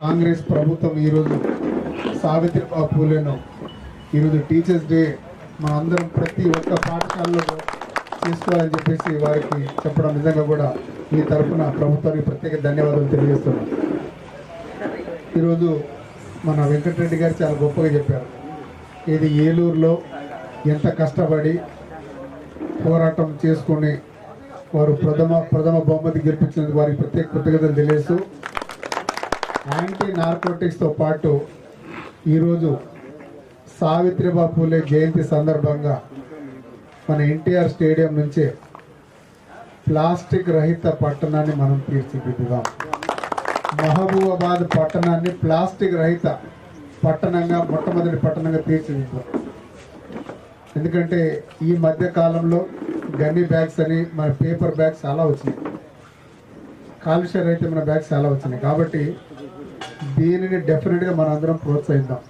కాంగ్రెస్ ప్రభుత్వం ఈరోజు సావిత్రిబాబు పూలేను. ఈరోజు టీచర్స్ డే. మనందరం ప్రతి ఒక్క పాఠశాలలో చేసుకోవాలని చెప్పేసి వారికి చెప్పడం నిజంగా కూడా మీ తరఫున ప్రభుత్వానికి ప్రత్యేక ధన్యవాదాలు తెలియజేస్తున్నాం. ఈరోజు మన వెంకటరెడ్డి గారు చాలా గొప్పగా చెప్పారు. ఇది ఏలూరులో ఎంత కష్టపడి పోరాటం చేసుకుని వారు ప్రథమ ప్రథమ బహుమతి గెలిపించినందుకు వారికి ప్రత్యేక కృతజ్ఞతలు తెలియజేస్తూ యాంటీ నార్కోటిక్స్తో పాటు ఈరోజు సావిత్రిబా పూలే జయంతి సందర్భంగా మన ఎన్టీఆర్ స్టేడియం నుంచే ప్లాస్టిక్ రహిత పట్టణాన్ని మనం తీర్చిదిద్దుదాం. మహబూబాబాద్ పట్టణాన్ని ప్లాస్టిక్ రహిత పట్టణంగా మొట్టమొదటి పట్టణంగా తీర్చిదిద్దాం. ఎందుకంటే ఈ మధ్య కాలంలో గన్ని బ్యాగ్స్ అని మన పేపర్ బ్యాగ్స్ చాలా వచ్చినాయి. కాలుష్య రహితమైన బ్యాగ్స్ చాలా వచ్చినాయి. కాబట్టి దీనిని డెఫినెట్గా మనందరం అందరం ప్రోత్సహిద్దాం.